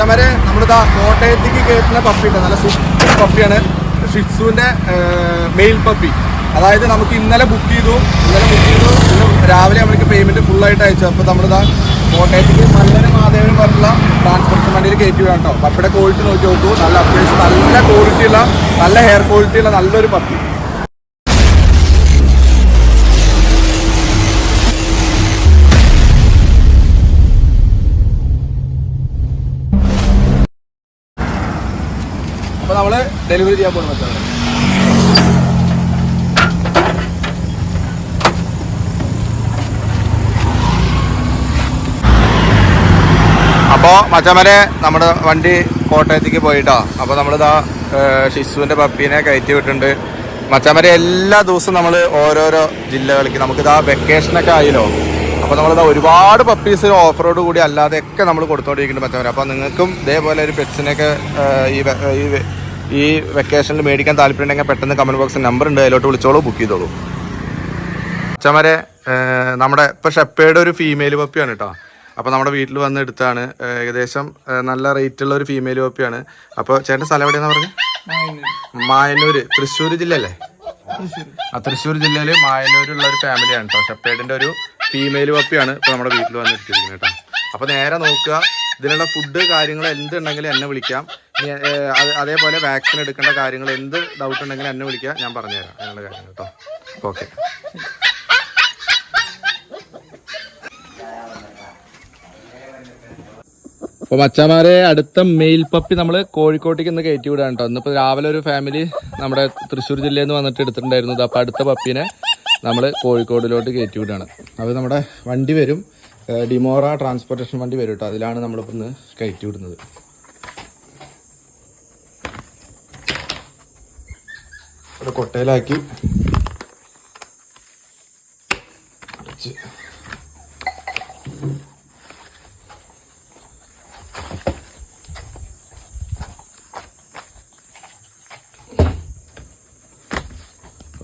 മച്ചന്മാരെ നമ്മളിതാ കോട്ടയത്തേക്ക് കയറ്റുന്ന പപ്പി ഉണ്ട് നല്ല സൂപ്പർ പപ്പിയാണ്. ഷിറ്റ്സുവിന്റെ മെയിൽ പപ്പി. അതായത് നമുക്ക് ഇന്നലെ ബുക്ക് ചെയ്തു. ഇന്നലെ ബുക്ക് ചെയ്തു. ഇന്ന് രാവിലെ നമ്മൾക്ക് പേയ്മെന്റ് ഫുൾ ആയിട്ട് അയച്ചു. അപ്പോൾ നമ്മളിതാ കോട്ടയത്തേക്ക് നല്ലൊരു മാധവനും പറഞ്ഞുള്ള ട്രാൻസ്പോർട്ട് വണ്ടിയിൽ കയറ്റി വേണ്ടോ പപ്പിയുടെ ക്വാളിറ്റി നോക്കി നോക്കൂ. നല്ല അത്യാവശ്യം നല്ല ക്വാളിറ്റിയുള്ള നല്ല ഹെയർ ക്വാളിറ്റിയുള്ള നല്ലൊരു പപ്പി. നമ്മൾ ഡെലിവറി ചെയ്യാൻ പോകുന്ന മച്ചാണ് അപ്പോൾ മച്ചമരെ നമ്മുടെ വണ്ടി കോട്ടയത്തേക്ക് പോയിട്ടോ. അപ്പോൾ നമ്മളിതാ ഷിസുവിന്റെ പപ്പീനെ കയറ്റി വിട്ടിട്ടുണ്ട്. മച്ചമരെ എല്ലാ ദിവസവും നമ്മൾ ഓരോരോ ജില്ലകളിലേക്ക് നമുക്കിതാ വെക്കേഷനൊക്കെ ആയല്ലോ. അപ്പോൾ നമ്മളിതാ ഒരുപാട് പപ്പീസ് ഓഫറോട് കൂടി അല്ലാതെയൊക്കെ നമ്മൾ കൊടുത്തോണ്ടിരിക്കുന്നുണ്ട് മച്ചമരെ. അപ്പോൾ നിങ്ങൾക്കും ഇതേപോലെ ഒരു പെറ്റ്സിനൊക്കെ ഈ ഈ വെക്കേഷനിൽ മേടിക്കാൻ താല്പര്യം ഉണ്ടെങ്കിൽ പെട്ടെന്ന് കമന്റ് ബോക്സിൽ നമ്പർ ഉണ്ട് അതിലോട്ട് വിളിച്ചോളൂ ബുക്ക് ചെയ്തോളൂ. ചമരെ നമ്മുടെ ഇപ്പൊ ഷെപ്പേയുടെ ഒരു ഫീമെയിൽ പപ്പിയാണ് കേട്ടോ അപ്പോൾ നമ്മുടെ വീട്ടിൽ വന്ന് എടുത്താണ്. ഏകദേശം നല്ല റേറ്റ് ഉള്ള ഒരു ഫീമെയിൽ പപ്പിയാണ് അപ്പോൾ ചേട്ടന്റെ സ്ഥലം എവിടെയാണെന്ന് പറഞ്ഞു? മായന്നൂര്. തൃശ്ശൂർ ജില്ല അല്ലേ ആ തൃശ്ശൂർ ജില്ലയിൽ മായന്നൂരുള്ള ഒരു ഫാമിലിയാണ് കേട്ടോ ഷെപ്പേഡിന്റെ ഒരു ഫീമെയിൽ പപ്പിയാണ് ഇപ്പോൾ നമ്മുടെ വീട്ടിൽ വന്ന് എടുത്തിരിക്കുന്നത് കേട്ടോ അപ്പോൾ നേരെ നോക്കുക ഇതിനുള്ള ഫുഡ് കാര്യങ്ങൾ എന്തുണ്ടെങ്കിലും എന്നെ വിളിക്കാം. അതേപോലെ വാക്സിൻ എടുക്കേണ്ട കാര്യങ്ങൾ എന്ത് ഡൗട്ട് ഉണ്ടെങ്കിൽ എന്നെ വിളിക്കുക ഞാൻ പറഞ്ഞുതരാം അതിനുള്ള കാര്യങ്ങൾ കേട്ടോ. ഓക്കെ. അപ്പോൾ മച്ചാമാരെ അടുത്ത മെയിൽ പപ്പി നമ്മൾ കോഴിക്കോട്ടേക്ക് ഇന്ന് കയറ്റി വിടാണ് കേട്ടോ. ഇന്നിപ്പോൾ രാവിലെ ഒരു ഫാമിലി നമ്മുടെ തൃശ്ശൂർ ജില്ലയിൽ നിന്ന് വന്നിട്ട് എടുത്തിട്ടുണ്ടായിരുന്നു അപ്പോൾ അടുത്ത പപ്പിനെ നമ്മൾ കോഴിക്കോടിലോട്ട് കയറ്റി വിടുകയാണ് അപ്പോൾ നമ്മുടെ വണ്ടി വരും. ഡിമോറ ട്രാൻസ്പോർട്ടേഷൻ വണ്ടി വരും കേട്ടോ. അതിലാണ് നമ്മളിപ്പോൾ ഇന്ന് കയറ്റി വിടുന്നത്. ഒരു കൊട്ടയിലാക്കി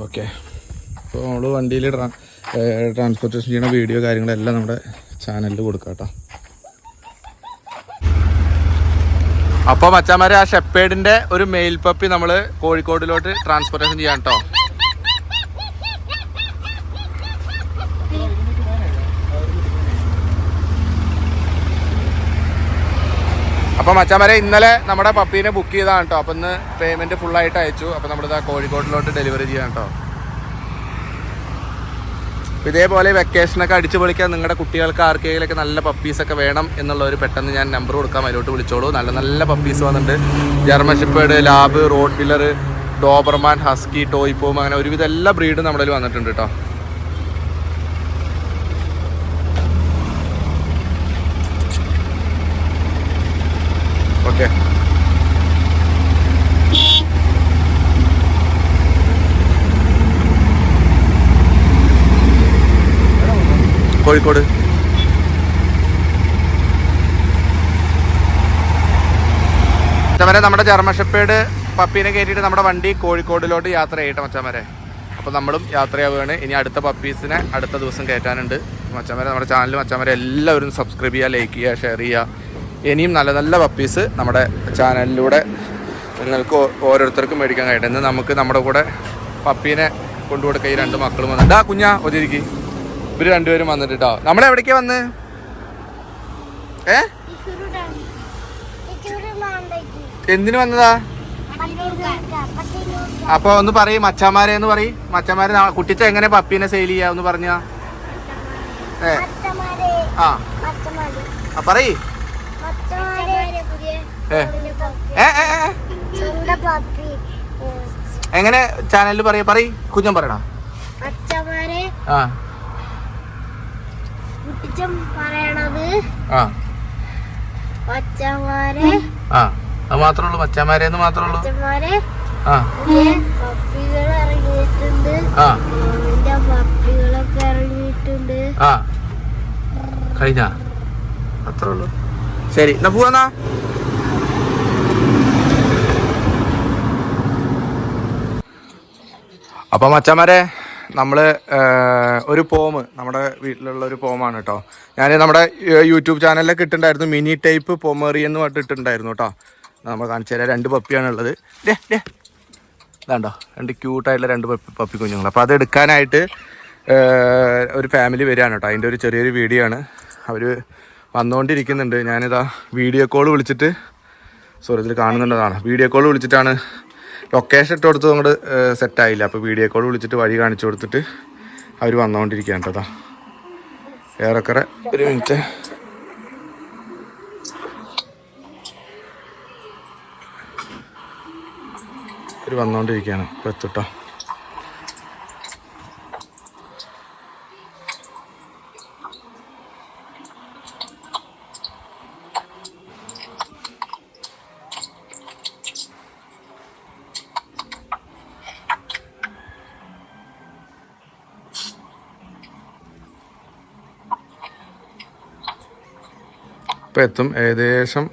ഓക്കെ. അപ്പോൾ നമ്മൾ വണ്ടിയിൽ ട്രാൻസ്പോർട്ടേഷൻ ചെയ്യുന്ന വീഡിയോ കാര്യങ്ങളെല്ലാം നമ്മുടെ ചാനലിൽ കൊടുക്കാം കേട്ടോ അപ്പോൾ മച്ചാമാരെ ആ ഷെപ്പേഡിന്റെ ഒരു മെയിൽ പപ്പി നമ്മൾ കോഴിക്കോടിലോട്ട് ട്രാൻസ്പോർട്ടേഷൻ ചെയ്യാൻ കേട്ടോ അപ്പോൾ മച്ചാമാരെ ഇന്നലെ നമ്മുടെ പപ്പീനെ ബുക്ക് ചെയ്താണ് കേട്ടോ അപ്പൊ ഇന്ന് പേയ്മെന്റ് ഫുൾ ആയിട്ട് അയച്ചു. അപ്പോൾ നമ്മളിതാ കോഴിക്കോടിലോട്ട് ഡെലിവറി ചെയ്യാം കേട്ടോ അപ്പോൾ ഇതേപോലെ വെക്കേഷനൊക്കെ അടിച്ചു പൊളിക്കാൻ നിങ്ങളുടെ കുട്ടികൾക്ക് ആർക്കെങ്കിലൊക്കെ നല്ല പപ്പീസൊക്കെ വേണം എന്നുള്ളവർ പെട്ടെന്ന് ഞാൻ നമ്പർ കൊടുക്കാം അതിലോട്ട് വിളിച്ചോളൂ. നല്ല നല്ല പപ്പീസ് വന്നിട്ടുണ്ട്. German shepherd Labrador Doberman husky toy pom അങ്ങനെ ഒരുവിധ എല്ലാ ബ്രീഡും നമ്മുടെ വന്നിട്ടുണ്ട് കേട്ടോ ഓക്കെ കോഴിക്കോട്. മച്ചമരെ നമ്മുടെ ചർമ്മഷപ്പേട് പപ്പീനെ കയറ്റിയിട്ട് നമ്മുടെ വണ്ടി കോഴിക്കോടിലോട്ട് യാത്ര ചെയ്യട്ടെ മച്ചമരെ അപ്പോൾ നമ്മളും യാത്രയാവുകയാണ്. ഇനി അടുത്ത പപ്പീസിനെ അടുത്ത ദിവസം കയറ്റാനുണ്ട് മച്ചമരെ നമ്മുടെ ചാനൽ മച്ചമരെ എല്ലാവരും സബ്സ്ക്രൈബ് ചെയ്യുക ലൈക്ക് ചെയ്യുക ഷെയർ ചെയ്യുക. ഇനിയും നല്ല നല്ല പപ്പീസ് നമ്മുടെ ചാനലിലൂടെ നിങ്ങൾക്ക് ഓരോരുത്തർക്കും മേടിക്കാൻ കഴിയട്ടെ. നമുക്ക് നമ്മുടെ കൂടെ പപ്പീനെ കൊണ്ടുകൊടുക്കുക ഈ രണ്ട് മക്കളും വന്നിട്ട് ആ കുഞ്ഞാ ഒതിരിക്ക് ഇവർ രണ്ടുപേരും വന്നിട്ട് കേട്ടോ നമ്മളെവിടേക്കാ വന്ന്? ഏ? എന്തിനു വന്നതാ? അപ്പൊ ഒന്ന് പറയും മച്ചാമാരെ എന്ന് പറയും. മച്ചാമാരെ കുട്ടിച്ച എങ്ങനെ പപ്പീനെ സെയിൽ ചെയ്യാ ഒന്ന് പറഞ്ഞ? ഏ. ആ. ആ, പറയ്. എങ്ങനെ ചാനലിൽ പറയ പറയ്. കുഞ്ഞൻ പറയണ? ആ. കുട്ടിച്ചൻ പറയണത്. ആ. ആ. അത് മാത്രമേ ഉള്ളൂ. മാത്രമേ ഉള്ളൂ. ആ. പുതിയ പപ്പികൾ ഇറങ്ങിയിട്ടുണ്ട്. ആ. എന്റെ പപ്പികളൊക്കെ ഇറങ്ങിയിട്ടുണ്ട്. ആ. കഴിഞ്ഞ. അത്രേ ഉള്ളൂ. ശരി. എന്നാ പോവാന്നാ അപ്പൊ മച്ചന്മാരെ നമ്മൾ ഒരു പോം നമ്മുടെ വീട്ടിലുള്ള ഒരു പോമാണ് കേട്ടോ ഞാൻ നമ്മുടെ യൂട്യൂബ് ചാനലിലൊക്കെ ഇട്ടിട്ടുണ്ടായിരുന്നു മിനി ടൈപ്പ് പൊമറി എന്ന് പറഞ്ഞിട്ട് ഇട്ടിട്ടുണ്ടായിരുന്നു കേട്ടോ നമ്മൾ കാണിച്ചു തരാം. രണ്ട് പപ്പിയാണ് ഉള്ളത്. ഡേ ഡേ ഇതാണ്ടോ. രണ്ട് ക്യൂട്ടായിട്ടുള്ള രണ്ട് പപ്പി പപ്പി കുഞ്ഞുങ്ങൾ അപ്പോൾ അത് എടുക്കാനായിട്ട് ഒരു ഫാമിലി വരികയാണ് കേട്ടോ അതിന്റെ ഒരു ചെറിയൊരു വീഡിയോ ആണ്. അവർ വന്നുകൊണ്ടിരിക്കുന്നുണ്ട് ഞാനിതാ വീഡിയോ കോൾ വിളിച്ചിട്ട് സോറി ഇതിൽ കാണുന്നുണ്ടതാണ്. വീഡിയോ കോൾ വിളിച്ചിട്ടാണ് ലൊക്കേഷൻ ഇട്ട് കൊടുത്തത് അങ്ങോട്ട് സെറ്റായില്ല അപ്പോൾ വീഡിയോ കോൾ വിളിച്ചിട്ട് വഴി കാണിച്ചു കൊടുത്തിട്ട് അവർ വന്നുകൊണ്ടിരിക്കുകയാണ് കേട്ടോ. ഏറെക്കുറെ ഒരു മിനിറ്റ് അവർ വന്നുകൊണ്ടിരിക്കുകയാണ് ഇപ്പോൾ എത്തിട്ടോ. ഇപ്പം എത്തും ഏകദേശം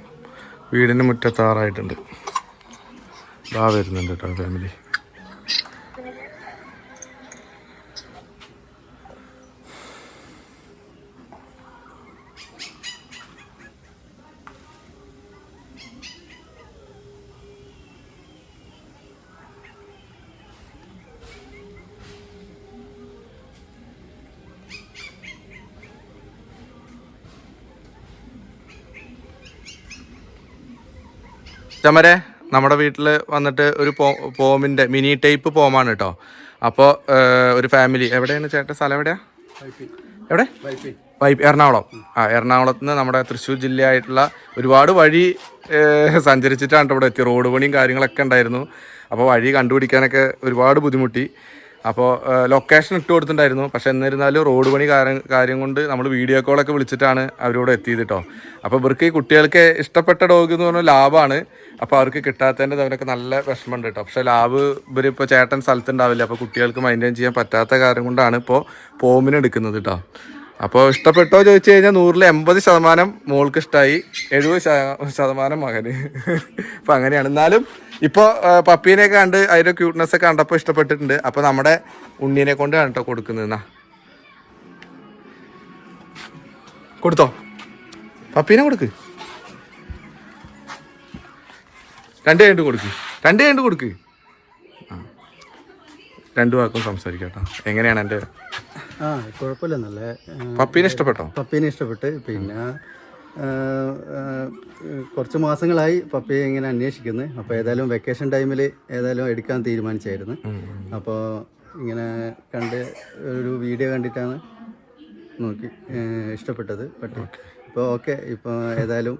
വീടിന് മുറ്റത്താറായിട്ടുണ്ട്. ഇതാ വരുന്നുണ്ട് കേട്ടോ ഫാമിലി ചമരെ നമ്മുടെ വീട്ടിൽ വന്നിട്ട് ഒരു പോമിന്റെ മിനി ടൈപ്പ് പോമാണ് കേട്ടോ അപ്പോൾ ഒരു ഫാമിലി. എവിടെയാണ് ചേട്ടൻ? സ്ഥലം എവിടെയാ? എവിടെ? വൈപ്പ് എറണാകുളം. ആ എറണാകുളത്ത് നിന്ന് നമ്മുടെ തൃശ്ശൂർ ജില്ലയായിട്ടുള്ള ഒരുപാട് വഴി സഞ്ചരിച്ചിട്ടാണ് ഇവിടെ എത്തി റോഡ് പണിയും കാര്യങ്ങളൊക്കെ ഉണ്ടായിരുന്നു. അപ്പോൾ വഴി കണ്ടുപിടിക്കാനൊക്കെ ഒരുപാട് ബുദ്ധിമുട്ടി. അപ്പോൾ ലൊക്കേഷൻ ഇട്ട് കൊടുത്തിട്ടുണ്ടായിരുന്നു. പക്ഷെ എന്നിരുന്നാലും റോഡ് പണി കാര്യം കാര്യം കൊണ്ട് നമ്മൾ വീഡിയോ കോളൊക്കെ വിളിച്ചിട്ടാണ് അവരോട് എത്തിയത് കേട്ടോ അപ്പോൾ ഇവർക്ക് ഈ കുട്ടികൾക്ക് ഇഷ്ടപ്പെട്ട ഡോഗ് എന്ന് പറഞ്ഞാൽ ലാഭമാണ് അപ്പോൾ അവർക്ക് കിട്ടാത്തതിന്റെ അവരൊക്കെ നല്ല വിഷമമുണ്ട് കേട്ടോ പക്ഷേ ലാബ് ഇവരിപ്പോൾ ചേട്ടൻ സ്ഥലത്തുണ്ടാവില്ല. അപ്പോൾ കുട്ടികൾക്ക് മെയിന്റെയിൻ ചെയ്യാൻ പറ്റാത്ത കാര്യം കൊണ്ടാണ് ഇപ്പോൾ പോമിന് എടുക്കുന്നത് കേട്ടോ അപ്പോൾ ഇഷ്ടപ്പെട്ടോ ചോദിച്ചു കഴിഞ്ഞാൽ നൂറിൽ എൺപത് ശതമാനം മോൾക്ക് ഇഷ്ടമായി എഴുപത് ശതമാനം മകന്. അപ്പം അങ്ങനെയാണ്. എന്നാലും ഇപ്പോൾ പപ്പീനെ കണ്ട് അതിന്റെ ക്യൂട്ട്നെസ് ഒക്കെ കണ്ടപ്പോൾ ഇഷ്ടപ്പെട്ടിട്ടുണ്ട്. അപ്പോൾ നമ്മുടെ ഉണ്ണീനെ കൊണ്ട് കണ്ടോ കൊടുക്കുന്നത്. കൊടുത്തോ? പപ്പീനെ കൊടുക്ക്. രണ്ട് കണ്ട് കൊടുക്ക്. രണ്ട് കണ്ട് കൊടുക്ക്. രണ്ടു വാക്കും സംസാരിക്കട്ടോ. കേട്ടോ എങ്ങനെയാണ് എന്റെ ആ കുഴപ്പമില്ല. നല്ല പപ്പീനെ ഇഷ്ടപ്പെട്ടോ? പപ്പീനെ ഇഷ്ടപ്പെട്ട്. പിന്നെ കുറച്ച് മാസങ്ങളായി പപ്പിയെ ഇങ്ങനെ അന്വേഷിക്കുന്നു. അപ്പോൾ ഏതായാലും വെക്കേഷൻ ടൈമിൽ ഏതായാലും എടുക്കാൻ തീരുമാനിച്ചായിരുന്നു. അപ്പോൾ ഇങ്ങനെ കണ്ട് ഒരു വീഡിയോ കണ്ടിട്ടാണ് നോക്കി ഇഷ്ടപ്പെട്ടത്. പട്ടി ഇപ്പോൾ ഓക്കെ ഇപ്പോൾ ഏതായാലും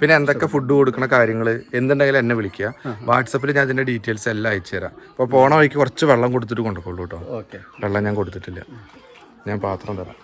പിന്നെ എന്തൊക്കെ ഫുഡ് കൊടുക്കണ കാര്യങ്ങൾ എന്തുണ്ടെങ്കിലും എന്നെ വിളിക്കുക. വാട്സപ്പിൽ ഞാൻ അതിന്റെ ഡീറ്റെയിൽസ് എല്ലാം അയച്ചു തരാം. അപ്പോൾ പോണ വഴിക്ക് കുറച്ച് വെള്ളം കൊടുത്തിട്ട് കൊണ്ടുപോകുള്ളൂ കേട്ടോ. ഓക്കെ വെള്ളം ഞാൻ കൊടുത്തിട്ടില്ല. ഞാൻ പാത്രം തരാം.